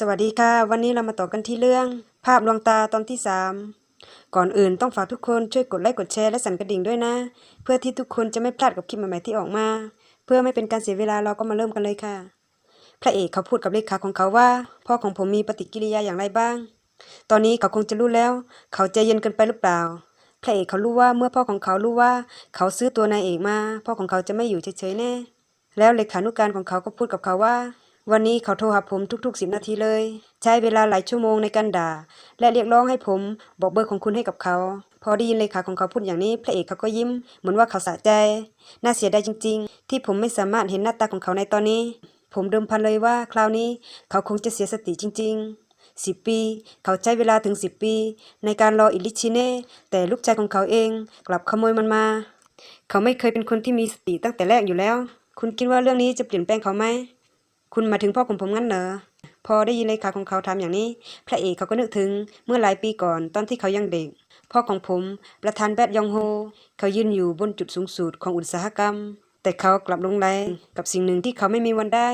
สวัสดีค่ะ วันนี้เรามาต่อกันที่เรื่อง ภาพลวงตาตอนที่ 3 ก่อนอื่นต้องฝากทุกคนช่วยกดไลค์กดแชร์และสั่นกระดิ่งด้วยนะ เพื่อที่ทุกคนจะไม่พลาดกับคลิปใหม่ๆที่ออกมา เพื่อไม่เป็นการเสียเวลาเราก็มาเริ่มกันเลยค่ะ พระเอกเขาพูดกับเลขาของเขาว่า พ่อของผมมีปฏิกิริยาอย่างไรบ้าง ตอนนี้เขาคงจะรู้แล้ว เขาใจเย็นเกินไปหรือเปล่า พระเอกเขารู้ว่าเมื่อพ่อของเขารู้ว่า เขาซื้อตัวนายเอกมา พ่อของเขาจะไม่อยู่เฉยๆแน่ แล้วเลขานุการของเขาก็พูดกับเขาว่า วันนี้เขาโทรหาผมทุกๆสิบนาทีเลย ใช้เวลาหลายชั่วโมงในการด่า และเรียกร้องให้ผมบอกเบอร์ของคุณให้กับเขา พอได้ยินเลขาของเขาพูดอย่างนี้ พระเอกเขาก็ยิ้ม เหมือนว่าเขาสะใจ น่าเสียดายจริง ๆ ที่ผมไม่สามารถเห็นหน้าตาของเขาในตอนนี้ ผมเดิมพันเลยว่า คราวนี้เขาคงจะเสียสติจริง ๆสิบปี เขาใช้เวลาถึงสิบปี ในการรออิลิชิเน่แต่ลูกชายของเขาเองกลับขโมยมันมา เขาไม่เคยเป็นคนที่มีสติตั้งแต่แรกอยู่แล้ว คุณคิดว่าเรื่องนี้จะเปลี่ยนแปลงเขาไหม คุณมาถึงพ่อของผมงั้นเหรอพอได้ยินเลขาของเขาทำอย่างนี้ พระเอกเขาก็นึกถึงเมื่อหลายปีก่อนตอนที่เขายังเด็ก พ่อของผม ประธานแบดยองโฮ เขายืนอยู่บนจุดสูงสุดของอุตสาหกรรม แต่เขากลับลงแรงกับสิ่งหนึ่งที่เขาไม่มีวันได้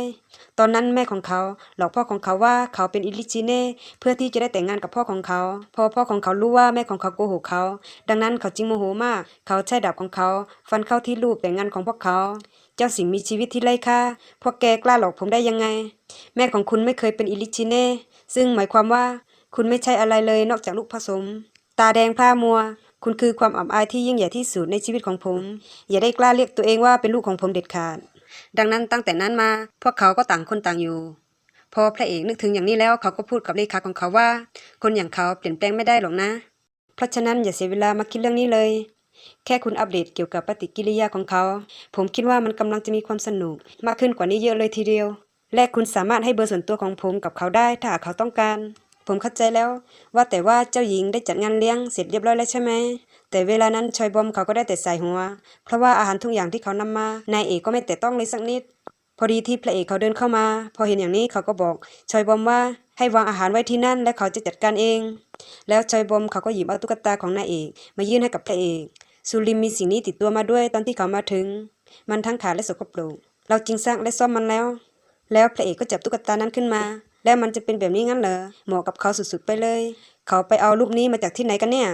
ตอนนั้นแม่ของเขาหลอกพ่อของเขาว่าเขาเป็นอิลิชิเน่เพื่อที่จะได้แต่งงานกับพ่อของเขา พอพ่อของเขารู้ว่าแม่ของเขาโกหกเขา ดังนั้นเขาจึงโมโหมาก เขาใช้ดาบของเขา ฟันเข้าที่รูปแต่งงานของพวกเขา เจ้าสิ่งมีชีวิตที่ไร้ค่า พวกแกกล้าหลอกผมได้ยังไง แม่ของคุณไม่เคยเป็นอิลิชิเน่ ซึ่งหมายความว่าคุณไม่ใช่อะไรเลยนอกจากลูกผสม ตาแดงพร่ามัว คุณคือความอับอายที่ยิ่งใหญ่ที่สุดในชีวิตของผม อย่าได้กล้าเรียกตัวเองว่าเป็นลูกของผมเด็ดขาด ดังนั้นตั้งแต่นั้นมา พวกเขาก็ต่างคนต่างอยู่ พอพระเอกนึกถึงอย่างนี้แล้วเขาก็พูดกับเลขาของเขาว่า คนอย่างเขาเปลี่ยนแปลงไม่ได้หรอกนะ เพราะฉะนั้นอย่าเสียเวลามาคิดเรื่องนี้เลย แค่คุณอัปเดตเกี่ยวกับปฏิกิริยาของเขา ผมคิดว่ามันกำลังจะมีความสนุก มากขึ้นกว่านี้เยอะเลยทีเดียว และคุณสามารถให้เบอร์ส่วนตัวของผมกับเขาได้ถ้าเขาต้องการ ผมเข้าใจแล้ว ว่าแต่ว่าเจ้าหญิงได้จัดงานเลี้ยงเสร็จเรียบร้อยแล้วใช่ไหมแต่เวลานั้นชอยบอมเขาก็ได้แต่ใส่หัว เพราะว่าอาหารทุกอย่างที่เขานำมานายเอกก็ไม่แต่ต้องเลยสักนิด พอดีที่พระเอกเขาเดินเข้ามา พอเห็นอย่างนี้เขาก็บอกชอยบอมว่าให้วางอาหารไว้ที่นั่นและเขาจะจัดการเอง แล้วชอยบอมเขาก็หยิบเอาตุ๊กตาของนายเอก มายื่นให้กับพระเอก ซูริมมีสิ่งนี้ติดตัวมาด้วยตอนที่เขามาถึง มันทั้งขาดและสกปรกเราจึงสร้างและซ่อมมันแล้ว แล้วพระเอกก็จับตุ๊กตานั้นขึ้นมา แล้วมันจะเป็นแบบนี้งั้นเหรอเหมาะกับเขาสุดๆไปเลย เขาไปเอารูปนี้มาจากที่ไหนกันเนี่ย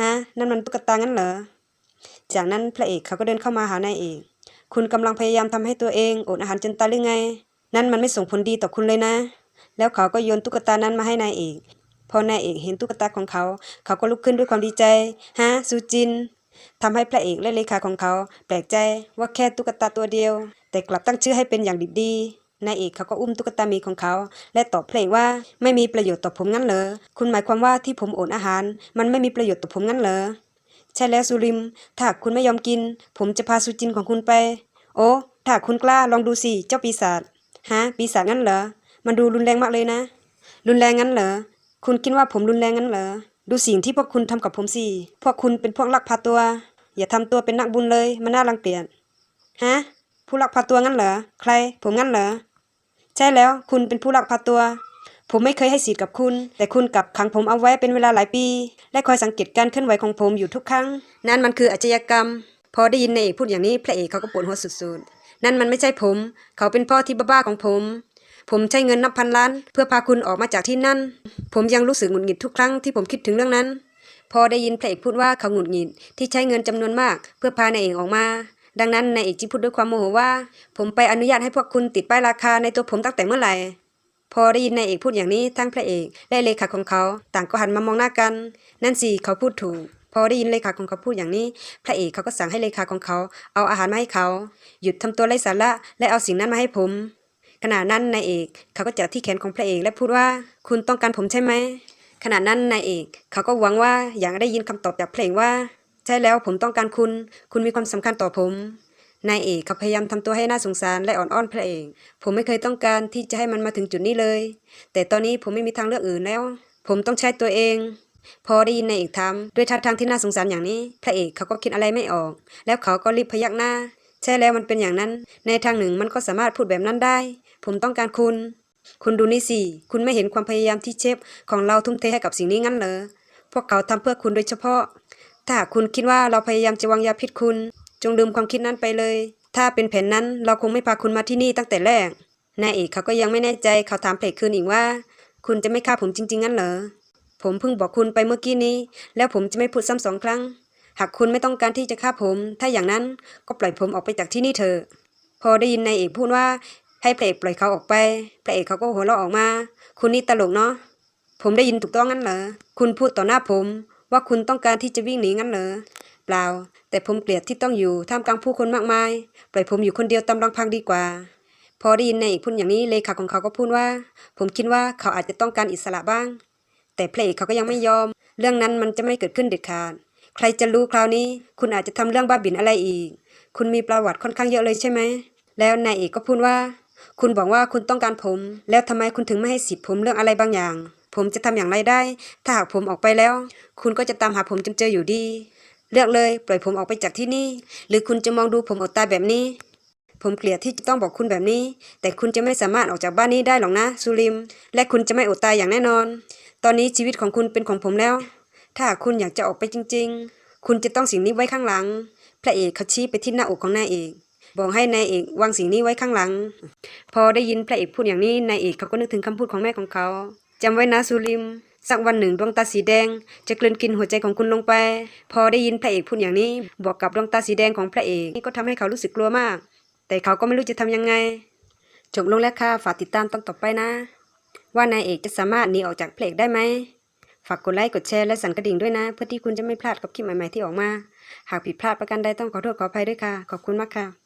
ฮะนั่นมันตุ๊กตางั้นเหรอจากนั้นพระเอกเขาก็เดินเข้ามาหานายเอกคุณกำลังพยายามทำให้ตัวเองอดอาหารจนตายหรือไง นั่นมันไม่ส่งผลดีต่อคุณเลยนะ แล้วเขาก็โยนตุ๊กตานั้นมาให้นายเอกพอนายเอกเห็นตุ๊กตาของเขา เขาก็ลุกขึ้นด้วยความดีใจ ฮะซูจิน ทำให้พระเอกและเลขาของเขา แปลกใจว่าแค่ตุ๊กตาตัวเดียว แต่กลับตั้งชื่อให้เป็นอย่างดิบดีนายเอกเขาก็อุ้มตุ๊กตามีของเขา และตอบเพลงว่าไม่มีประโยชน์ต่อผมงั้นเหรอ คุณหมายความว่าที่ผมอดอาหาร มันไม่มีประโยชน์ต่อผมงั้นเหรอ ใช่แล้วสุริม ถ้าคุณไม่ยอมกิน ผมจะพาสุจินของคุณไป โอ้ ถ้าคุณกล้าลองดูสิ เจ้าปีศาจ ฮะ ปีศาจงั้นเหรอ มันดูรุนแรงมากเลยนะ รุนแรงงั้นเหรอ คุณคิดว่าผมรุนแรงงั้นเหรอ ดูสิ่งที่พวกคุณทำกับผมสิ พวกคุณเป็นพวกลักพาตัว อย่าทำตัวเป็นนักบุญเลย มันน่ารังเกียจ ฮะ ผู้ลักพาตัวงั้นเหรอ ใคร ผมงั้นเหรอ ใช่แล้ว คุณเป็นผู้ลักพาตัว ผมไม่เคยให้สิทธิ์กับคุณ แต่คุณกลับขังผมเอาไว้เป็นเวลาหลายปี และคอยสังเกตการเคลื่อนไหวของผมอยู่ทุกครั้ง นั่นมันคืออาชญากรรม พอได้ยินนายเอกพูดอย่างนี้ พระเอกเขาก็ปวดหัวสุดๆ นั่นมันไม่ใช่ผม เขาเป็นพ่อที่บ้าๆของผม ผมใช้เงินนับพันล้าน เพื่อพาคุณออกมาจากที่นั่น ผมยังรู้สึกหงุดหงิดทุกครั้งที่ผมคิดถึงเรื่องนั้น พอได้ยินพระเอกพูดว่าเขาหงุดหงิดที่ใช้เงินจำนวนมาก เพื่อพานายเอกออกมา ดังนั้นนายเอกจึงพูดด้วยความโมโหว่า ผมไปอนุญาตให้พวกคุณติดป้ายราคาในตัวผมตั้งแต่เมื่อไหร่พอได้ยินนายเอกพูดอย่างนี้ทั้งพระเอกและเลขาของเขาต่างก็หันมามองหน้ากัน นั่นสิเขาพูดถูก พอได้ยินเลขาของเขาพูดอย่างนี้ พระเอกเขาก็สั่งให้เลขาของเขา เอาอาหารมาให้เขา หยุดทำตัวไร้สาระและเอาสิ่งนั้นมาให้ผม ขณะนั้นนายเอกเขาก็จับที่แขนของพระเอกและพูดว่าคุณต้องการผมใช่ไหมขณะนั้นนายเอกเขาก็หวังว่าอยากได้ยินคำตอบจากเพลงว่า ใช่แล้วผมต้องการคุณ คุณมีความสำคัญต่อผมนายเอกเขาพยายามทำตัวให้น่าสงสารและอ่อนอ้อนพระเอกผมไม่เคยต้องการที่จะให้มันมาถึงจุดนี้เลย แต่ตอนนี้ผมไม่มีทางเลือกอื่นแล้ว ผมต้องใช้ตัวเอง พอได้ยินนายเอกทำด้วยท่าทางที่น่าสงสารอย่างนี้ พระเอกเขาก็คิดอะไรไม่ออก แล้วเขาก็รีบพยักหน้า ใช่แล้วมันเป็นอย่างนั้น ในทางหนึ่งมันก็สามารถพูดแบบนั้นได้ ผมต้องการคุณ คุณดูนี่สิ คุณไม่เห็นความพยายามที่เชฟของเราทุ่มเทให้กับสิ่งนี้งั้นเหรอ พวกเขาทำเพื่อคุณโดยเฉพาะ ถ้าคุณคิดว่าเราพยายามจะวางยาพิษคุณ จงลืมความคิดนั้นไปเลย ถ้าเป็นแผนนั้นเราคงไม่พาคุณมาที่นี่ตั้งแต่แรก นายเอกเขาก็ยังไม่แน่ใจเขาถามเพลกคืนอีกว่า คุณจะไม่ฆ่าผมจริง ๆ งั้นเหรอ ผมเพิ่งบอกคุณไปเมื่อกี้นี้ แล้วผมจะไม่พูดซ้ำสองครั้งหากคุณไม่ต้องการที่จะฆ่าผม ถ้าอย่างนั้นก็ปล่อยผมออกไปจากที่นี่เถอะ พอได้ยินนายเอกพูดว่า ให้พระเอกปล่อยเขาออกไป พระเอกเขาก็หัวเราะออกมา คุณนี่ตลกเนาะ ผมได้ยินถูกต้องงั้นเหรอ คุณพูดต่อหน้าผม ว่าคุณต้องการที่จะวิ่งหนีงั้นเหรอ เปล่า แต่ผมเกลียดที่ต้องอยู่ท่ามกลางผู้คนมากมาย ปล่อยผมอยู่คนเดียวตามลำพังดีกว่า พอได้ยินนายเอกพูดอย่างนี้เลขาของเขาก็พูดว่า ผมคิดว่าเขาอาจจะต้องการอิสระบ้าง แต่พระเอกเขาก็ยังไม่ยอม เรื่องนั้นมันจะไม่เกิดขึ้นเด็ดขาด ใครจะรู้คราวนี้ คุณอาจจะทำเรื่องบ้าบิ่นอะไรอีก คุณมีประวัติค่อนข้างเยอะเลยใช่ไหม แล้วนายเอกก็พูดว่า คุณบอกว่าคุณต้องการผม แล้วทำไมคุณถึงไม่ให้สิทธิ์ผมเรื่องอะไรบางอย่าง ผมจะทำอย่างไรได้ ถ้าหากผมออกไปแล้ว คุณก็จะตามหาผมจนเจออยู่ดี เลือกเลย ปล่อยผมออกไปจากที่นี่ หรือคุณจะมองดูผมอดตายแบบนี้ ผมเกลียดที่จะต้องบอกคุณแบบนี้ แต่คุณจะไม่สามารถออกจากบ้านนี้ได้หรอกนะซูริม และคุณจะไม่อดตายอย่างแน่นอน ตอนนี้ชีวิตของคุณเป็นของผมแล้ว ถ้าคุณอยากจะออกไปจริง ๆ คุณจะต้องสิ่งนี้ไว้ข้างหลัง พระเอกเขาชี้ไปที่หน้าอกของนายเอก บอกให้นายเอกวางสิ่งนี้ไว้ข้างหลัง พอได้ยินพระเอกพูดอย่างนี้นายเอกเขาก็นึกถึงคำพูดของแม่ของเขาจำไว้นะซูริม สักวันหนึ่งดวงตาสีแดง จะกลืนกินหัวใจของคุณลงไป พอได้ยินพระเอกพูดอย่างนี้บอกกับดวงตาสีแดงของพระเอกนี่ก็ทำให้เขารู้สึกกลัวมาก แต่เขาก็ไม่รู้จะทำยังไง จบลงแล้วค่ะฝากติดตามตอนต่อไปนะ ว่านายเอกจะสามารถหนีออกจากเพลงได้ไหมฝากกดไลค์กดแชร์และสั่นกระดิ่งด้วยนะ เพื่อที่คุณจะไม่พลาดกับคลิปใหม่ๆที่ออกมา หากผิดพลาดประการใดต้องขอโทษขออภัยด้วยค่ะ ขอบคุณมากค่ะ